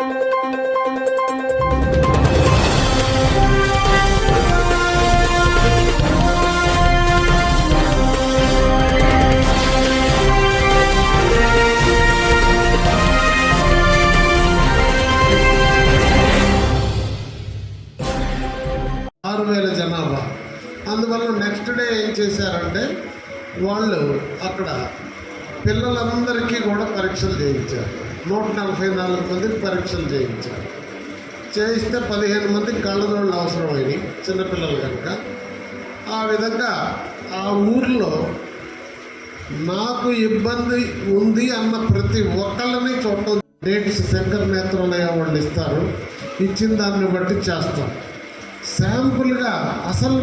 ఆరు వేల జనాభా. అందువల్ల నెక్స్ట్ డే ఏం చేశారంటే వాళ్ళు అక్కడ పిల్లలందరికీ కూడా పరీక్షలు చేయించారు. నూట నలభై నాలుగు మందికి పరీక్షలు చేయించారు. చేయిస్తే పదిహేను మందికి కళ్ళదోళ్ళు అవసరమైనవి చిన్నపిల్లలు కనుక. ఆ విధంగా ఆ ఊర్లో నాకు ఇబ్బంది ఉంది అన్న ప్రతి ఒక్కళ్ళని చూడటం డేట్స్ శంకర నేత్రాలయ వాళ్ళు ఇస్తారు. ఇచ్చిన దాన్ని బట్టి చేస్తాం. శాంపుల్గా అసలు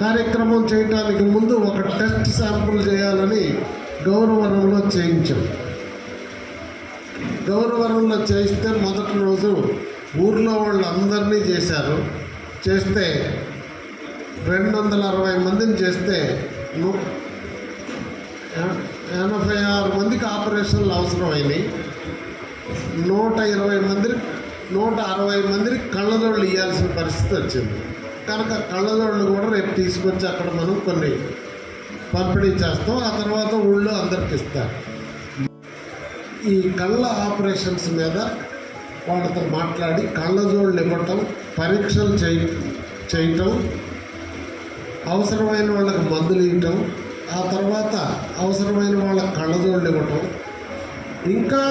కార్యక్రమం చేయడానికి ముందు ఒక టెస్ట్ శాంపుల్ చేయాలని గౌరవరంలో చేయించాం. గౌరవరంలో చేయిస్తే మొదటి రోజు ఊర్లో వాళ్ళు అందరినీ చేశారు. చేస్తే రెండు వందల అరవై మందిని చేస్తే ఎనభై ఆరు మందికి ఆపరేషన్లు అవసరమైనవి నూట ఇరవై మంది నూట అరవై మందికి కళ్ళజోళ్ళు ఇవ్వాల్సిన పరిస్థితి వచ్చింది. కనుక కళ్ళజోళ్ళు కూడా రేపు తీసుకొచ్చి అక్కడ మనం కొన్ని పంపిణీ చేస్తాం. ఆ తర్వాత ఊళ్ళో అందరికి ఇస్తారు. ఈ కళ్ళ ఆపరేషన్స్ మీద వాళ్ళతో మాట్లాడి కళ్ళజోళ్ళు ఇవ్వటం పరీక్షలు చేయ చేయటం అవసరమైన వాళ్ళకి మందులు ఇవ్వటం ఆ తర్వాత అవసరమైన వాళ్ళకి కళ్ళజోళ్ళు ఇవ్వటం ఇంకా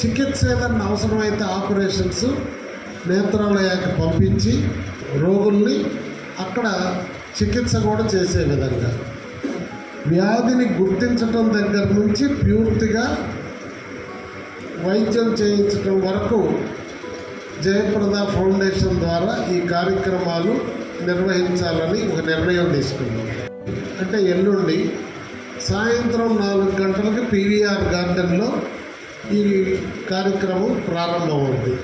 చికిత్స ఏదన్నా అవసరమైతే ఆపరేషన్స్ నేత్రాలయానికి పంపించి రోగుల్ని అక్కడ చికిత్స కూడా చేసే విధంగా. వ్యాధిని గుర్తించటం దగ్గర నుంచి పూర్తిగా వైద్యం చేయించడం వరకు జయప్రద ఫౌండేషన్ ద్వారా ఈ కార్యక్రమాలు నిర్వహించాలని ఒక నిర్ణయం తీసుకున్నాం. అంటే ఎల్లుండి సాయంత్రం నాలుగు గంటలకి పీవీఆర్ గార్డెన్లో ఈ కార్యక్రమం ప్రారంభమవుతుంది.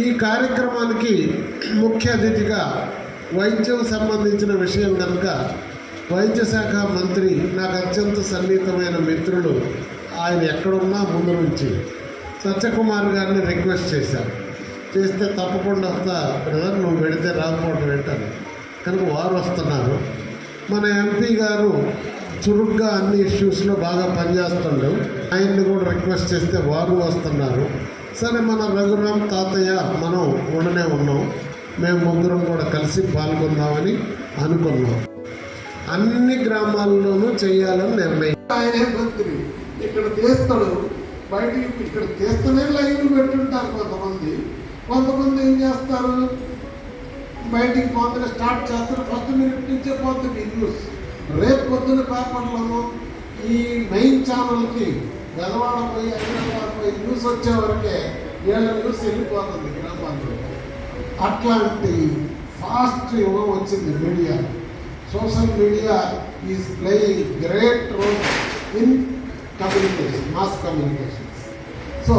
ఈ కార్యక్రమానికి ముఖ్య అతిథిగా వైద్యం సంబంధించిన విషయం కనుక వైద్య శాఖ మంత్రి నాకు అత్యంత సన్నిహితమైన మిత్రులు ఆయన ఎక్కడున్నా ముందు నుంచి సత్యకుమార్ గారిని రిక్వెస్ట్ చేశాను చేస్తే తప్పకుండా వస్తా బ్రదర్ నువ్వు పెడితే రాకపోవడం ఏంటని. కనుక వారు వస్తున్నారు. మన ఎంపీ గారు చురుగ్గా అన్ని ఇష్యూస్లో బాగా పనిచేస్తుండ్రు ఆయన్ని కూడా రిక్వెస్ట్ చేస్తే వారు వస్తున్నారు. సరే మన రఘురామ్ తాతయ్య మనం ఉండనే ఉన్నాం. మేము ముగ్గురం కూడా కలిసి పాల్గొందామని అనుకున్నాం. అన్ని గ్రామాల్లోనూ చేయాలని నిర్ణయం. ఆయనే మంత్రి. ఇక్కడ చేస్తాడు. బయటికి ఇక్కడ చేస్తూనే లైన్లు పెట్టుంటారు కొంతమంది. కొంతమంది ఏం చేస్తారు? బయటికి పోతున్న స్టార్ట్ చేస్తారు. ఫస్ట్ మినిట్ నుంచే పోతుంది న్యూస్. రేపు పొద్దున పేపర్లను ఈ మెయిన్ ఛానల్కి గదవాడ పోయి హైదరాబాద్ పోయి న్యూస్ వచ్చే వరకే వీళ్ళ న్యూస్ వెళ్ళిపోతుంది గ్రామాల్లో. అట్లాంటి ఫాస్ట్ యుగం వచ్చింది media social media is playing great role in communication mass communications so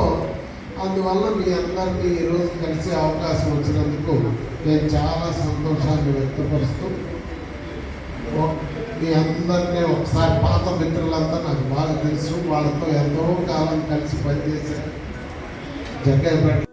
అందువల్ల మీ అందరినీ ఈరోజు కలిసే అవకాశం వచ్చినందుకు నేను చాలా సంతోషాన్ని వ్యక్తపరుస్తూ మీ అందరినీ ఒకసారి పాత మిత్రులంతా నాకు బాగా తెలుసు వాళ్ళతో ఎంతో కాలం కలిసి పనిచేశాను జగ్గయ్యపేట